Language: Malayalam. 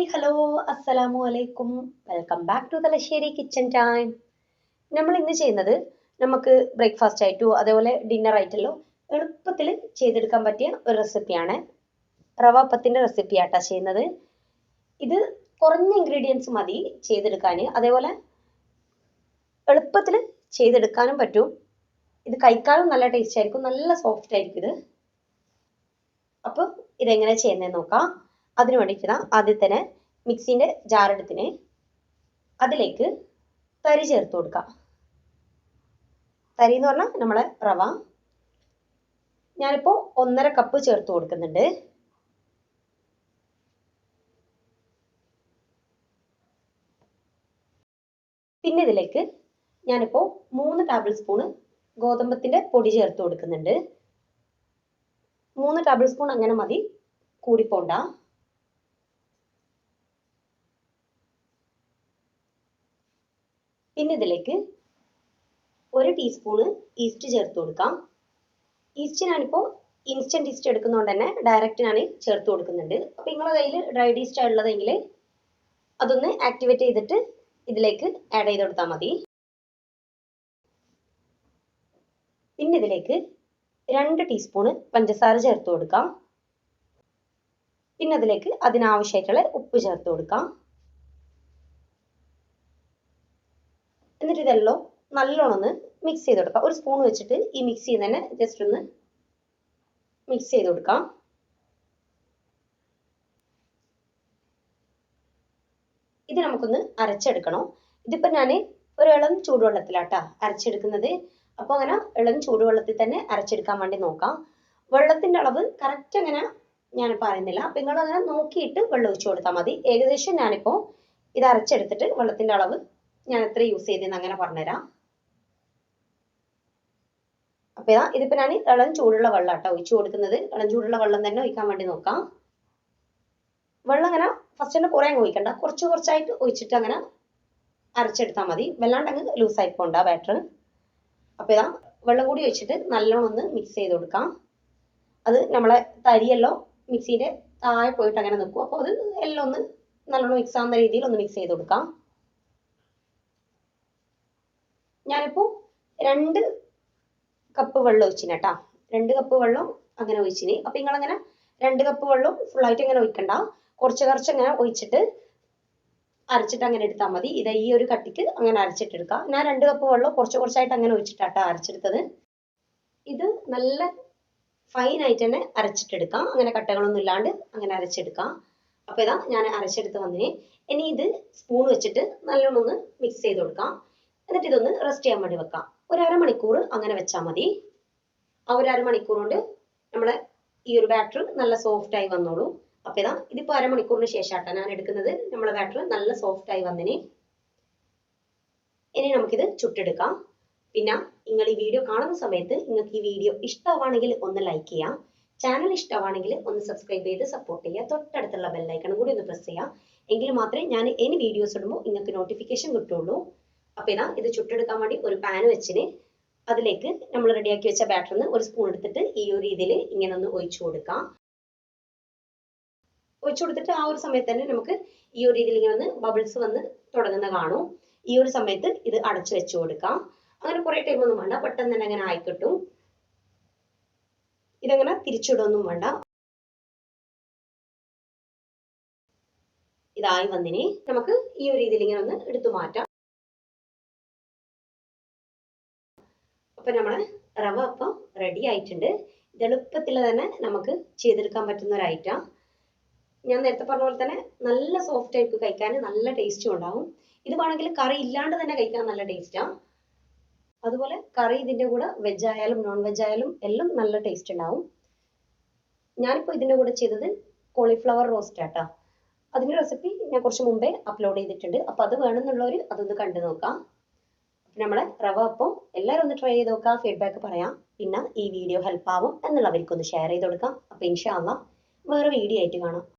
ഹായ് ഹലോ അസ്സലാമു അലൈക്കും. Welcome back to Thalassery kitchen time. നമ്മൾ ഇന്ന് ചെയ്യുന്നത് നമുക്ക് ബ്രേക്ക്ഫാസ്റ്റ് ആയിട്ടോ അതേപോലെ ഡിന്നർ ആയിട്ടല്ലോ എളുപ്പത്തിൽ ചെയ്തെടുക്കാൻ പറ്റിയ ഒരു റെസിപ്പിയാണ്. റവ അപ്പത്തിന്റെ റെസിപ്പി ആട്ടാ ചെയ്യുന്നത്. ഇത് കുറഞ്ഞ ഇൻഗ്രീഡിയൻസ് മതി ചെയ്തെടുക്കാൻ. അതേപോലെ എളുപ്പത്തിൽ ചെയ്തെടുക്കാനും പറ്റും. ഇത് കഴിക്കാനും നല്ല ടേസ്റ്റ് ആയിരിക്കും നല്ല സോഫ്റ്റ് ആയിരിക്കും ഇത്. അപ്പോൾ ഇതെങ്ങനെ ചെയ്യുന്നതെന്ന് നോക്കാം. അതിന് വേണ്ടിയിട്ട് ആദ്യം തന്നെ മിക്സിന്റെ ജാറെടുത്തിന് അതിലേക്ക് തരി ചേർത്ത് കൊടുക്കുക തരി എന്ന് പറഞ്ഞാൽ നമ്മളെ റവ. ഞാനിപ്പോൾ ഒന്നര കപ്പ് ചേർത്ത് കൊടുക്കുന്നുണ്ട്. പിന്നെ ഇതിലേക്ക് ഞാനിപ്പോൾ മൂന്ന് ടേബിൾ സ്പൂണ് ഗോതമ്പത്തിന്റെ പൊടി ചേർത്ത് കൊടുക്കുന്നുണ്ട്. മൂന്ന് ടേബിൾ സ്പൂൺ അങ്ങനെ മതി. കൂടിപ്പോണ്ട. പിന്നെ ഇതിലേക്ക് ഒരു ടീസ്പൂണ് ഈസ്റ്റ് ചേർത്ത് കൊടുക്കാം. ഈസ്റ്റ് ഞാനിപ്പോൾ ഇൻസ്റ്റന്റ് ഈസ്റ്റ് എടുക്കുന്നതുകൊണ്ട് തന്നെ ഡയറക്റ്റ് ഞാൻ ചേർത്ത് കൊടുക്കുന്നുണ്ട്. അപ്പോൾ നിങ്ങളുടെ കയ്യിൽ ഡ്രൈഡ് ഈസ്റ്റ് ഉള്ളതെങ്കിൽ അതൊന്ന് ആക്ടിവേറ്റ് ചെയ്തിട്ട് ഇതിലേക്ക് ആഡ് ചെയ്ത് കൊടുത്താൽ മതി. പിന്നെ ഇതിലേക്ക് രണ്ട് ടീസ്പൂണ് പഞ്ചസാര ചേർത്ത് കൊടുക്കാം. പിന്നെ അതിലേക്ക് അതിനാവശ്യമായിട്ടുള്ള ഉപ്പ് ചേർത്ത് കൊടുക്കാം എന്നിട്ട് ഇതെല്ലാം നല്ലോണം ഒന്ന് മിക്സ് ചെയ്ത് കൊടുക്കാം ഒരു സ്പൂൺ വെച്ചിട്ട് ഈ മിക്സി തന്നെ ജസ്റ്റ് ഒന്ന് മിക്സ് ചെയ്ത് കൊടുക്കാം. ഇത് നമുക്കൊന്ന് അരച്ചെടുക്കണം. ഇതിപ്പോൾ ഞാൻ ഒരു ഇളം ചൂടുവെള്ളത്തിലാട്ടാ അരച്ചെടുക്കുന്നത്. അപ്പോൾ അങ്ങനെ ഇളം ചൂടുവെള്ളത്തിൽ തന്നെ അരച്ചെടുക്കാൻ വേണ്ടി നോക്കാം. വെള്ളത്തിന്റെ അളവ് കറക്റ്റ് അങ്ങനെ ഞാൻ പറയുന്നില്ല. അപ്പം നിങ്ങൾ അങ്ങനെ നോക്കിയിട്ട് വെള്ളം ഒഴിച്ചു കൊടുത്താൽ മതി. ഏകദേശം ഞാനിപ്പോൾ ഇത് അരച്ചെടുത്തിട്ട് വെള്ളത്തിന്റെ അളവ് ഞാൻ എത്ര യൂസ് ചെയ്തെന്ന് അങ്ങനെ പറഞ്ഞുതരാം. അപ്പൊ ഇതാ ഇതിപ്പോ ഞാൻ ഇളം ചൂടുള്ള വെള്ളം കേട്ടോ ഒഴിച്ചു കൊടുക്കുന്നത്. ഇളം ചൂടുള്ള വെള്ളം തന്നെ ഒഴിക്കാൻ വേണ്ടി നോക്കാം. വെള്ളം അങ്ങനെ ഫസ്റ്റ് തന്നെ കുറെ അങ്ങ് ഒഴിക്കണ്ട. കുറച്ച് കുറച്ചായിട്ട് ഒഴിച്ചിട്ട് അങ്ങനെ അരച്ചെടുത്താൽ മതി. വല്ലാണ്ട് അങ്ങ് ലൂസായി പോണ്ട ബാറ്റർ അപ്പൊ ഇതാ വെള്ളം കൂടി ഒഴിച്ചിട്ട് നല്ലോണം ഒന്ന് മിക്സ് ചെയ്ത് കൊടുക്കാം. അത് നമ്മളെ തരിയല്ലോ മിക്സിയുടെ താഴെ പോയിട്ട് അങ്ങനെ നിൽക്കും. അപ്പോൾ അത് എല്ലാം ഒന്ന് നല്ലോണം മിക്സ് ആവുന്ന രീതിയിൽ ഒന്ന് മിക്സ് ചെയ്ത് കൊടുക്കാം. ഞാനിപ്പോൾ രണ്ട് കപ്പ് വെള്ളം ഒഴിച്ചിന് കേട്ടോ രണ്ട് കപ്പ് വെള്ളം അങ്ങനെ ഒഴിച്ചിന്. അപ്പം നിങ്ങളങ്ങനെ രണ്ട് കപ്പ് വെള്ളം ഫുള്ളായിട്ട് ഇങ്ങനെ ഒഴിക്കണ്ട. കുറച്ച് കുറച്ച് ഇങ്ങനെ ഒഴിച്ചിട്ട് അരച്ചിട്ട് അങ്ങനെ എടുത്താൽ മതി. ഇത് ഈ ഒരു കട്ടിക്ക് അങ്ങനെ അരച്ചിട്ടെടുക്കാം ഞാൻ രണ്ട് കപ്പ് വെള്ളം കുറച്ച് കുറച്ചായിട്ട് അങ്ങനെ ഒഴിച്ചിട്ടാട്ടോ അരച്ചെടുത്തത്. ഇത് നല്ല ഫൈൻ ആയിട്ട് തന്നെ അരച്ചിട്ടെടുക്കാം അങ്ങനെ കട്ടകളൊന്നും ഇല്ലാണ്ട് അങ്ങനെ അരച്ചെടുക്കാം. അപ്പോൾ ഇതാ ഞാൻ അരച്ചെടുത്ത് വന്നിന്. ഇനി ഇത് സ്പൂൺ വെച്ചിട്ട് നല്ലോണം ഒന്ന് മിക്സ് ചെയ്ത് കൊടുക്കാം. എന്നിട്ട് ഇതൊന്ന് റെസ്റ്റ് ചെയ്യാൻ വേണ്ടി വെക്കാം. ഒരു അരമണിക്കൂർ അങ്ങനെ വെച്ചാൽ മതി. ആ ഒരു അരമണിക്കൂർ കൊണ്ട് നമ്മളെ ഈ ഒരു ബാറ്റർ നല്ല സോഫ്റ്റ് ആയി വന്നോളൂ. അപ്പോൾ ഇതാ ഇതിപ്പോ അരമണിക്കൂറിന് ശേഷമാട്ടാ ഞാൻ എടുക്കുന്നത്. നമ്മളെ ബാറ്റർ നല്ല സോഫ്റ്റ് ആയി വന്നിന്. ഇനി നമുക്കിത് ചുട്ടെടുക്കാം. പിന്നെ നിങ്ങൾ ഈ വീഡിയോ കാണുന്ന സമയത്ത് നിങ്ങൾക്ക് ഈ വീഡിയോ ഇഷ്ടമാണെങ്കിൽ ഒന്ന് ലൈക്ക് ചെയ്യാം. ചാനൽ ഇഷ്ടമാണെങ്കിൽ ഒന്ന് സബ്സ്ക്രൈബ് ചെയ്ത് സപ്പോർട്ട് ചെയ്യുക തൊട്ടടുത്തുള്ള ബെല്ലൈക്കണം കൂടി ഒന്ന് പ്രസ് ചെയ്യുക എങ്കിൽ മാത്രമേ ഞാൻ ഇനി വീഡിയോസ് ഇടുമ്പോൾ നിങ്ങൾക്ക് നോട്ടിഫിക്കേഷൻ കിട്ടുള്ളൂ. അപ്പോൾ ഇതാ ഇത് ചുട്ടെടുക്കാൻ വേണ്ടി ഒരു പാൻ വെച്ചിന്. അതിലേക്ക് നമ്മൾ റെഡിയാക്കി വെച്ച ബാറ്ററിന്ന് ഒരു സ്പൂൺ എടുത്തിട്ട് ഈ ഒരു രീതിയിൽ ഇങ്ങനെ ഒന്ന് ഒഴിച്ചു കൊടുക്കാം. ഒഴിച്ചു കൊടുത്തിട്ട് ആ ഒരു സമയത്ത് തന്നെ നമുക്ക് ഈ ഒരു രീതിയിൽ ഇങ്ങനെ ഒന്ന് ബബിൾസ് വന്ന് തുടങ്ങുന്ന കാണും. ഈ ഒരു സമയത്ത് ഇത് അടച്ചു വെച്ചു കൊടുക്കാം. അങ്ങനെ കുറേ ടൈം ഒന്നും വേണ്ട പെട്ടെന്ന് തന്നെ അങ്ങനെ ആയിക്കിട്ടും ഇതങ്ങനെ തിരിച്ചിടൊന്നും വേണ്ട. ഇതായി വന്നിനെ. നമുക്ക് ഈ ഒരു രീതിയിൽ ഇങ്ങനെ ഒന്ന് എടുത്തു മാറ്റാം. അപ്പൊ നമ്മൾ റവ അപ്പം റെഡി ആയിട്ടുണ്ട്. ഇത് എളുപ്പത്തിൽ തന്നെ നമുക്ക് ചെയ്തെടുക്കാൻ പറ്റുന്ന ഒരു ഐറ്റം ഞാൻ നേരത്തെ പറഞ്ഞ പോലെ തന്നെ നല്ല സോഫ്റ്റ് ആയിരിക്കും കഴിക്കാൻ നല്ല ടേസ്റ്റും ഉണ്ടാവും. ഇത് വേണമെങ്കിൽ കറി ഇല്ലാണ്ട് തന്നെ കഴിക്കാൻ നല്ല ടേസ്റ്റാണ് അതുപോലെ കറി ഇതിന്റെ കൂടെ വെജ് ആയാലും നോൺ വെജ് ആയാലും എല്ലാം നല്ല ടേസ്റ്റ് ഉണ്ടാവും. ഞാനിപ്പോൾ ഇതിന്റെ കൂടെ ചെയ്തത് കോളിഫ്ലവർ റോസ്റ്റ് ആട്ടോ. അതിന്റെ റെസിപ്പി ഞാൻ കുറച്ച് മുമ്പേ അപ്ലോഡ് ചെയ്തിട്ടുണ്ട്. അപ്പോൾ അത് വേണമെന്നുള്ളവർ അതൊന്ന് കണ്ടു നോക്കാം. നമ്മളെ റവ അപ്പം എല്ലാവരും ഒന്ന് ട്രൈ ചെയ്ത് നോക്കാം ഫീഡ്ബാക്ക് പറയാം. പിന്നെ ഈ വീഡിയോ ഹെൽപ്പ് ആവും എന്നുള്ളവർക്കൊന്ന് ഷെയർ ചെയ്ത് കൊടുക്കാം. അപ്പോൾ ഇൻഷാല്ല വേറെ വീഡിയോ ആയിട്ട് കാണാം.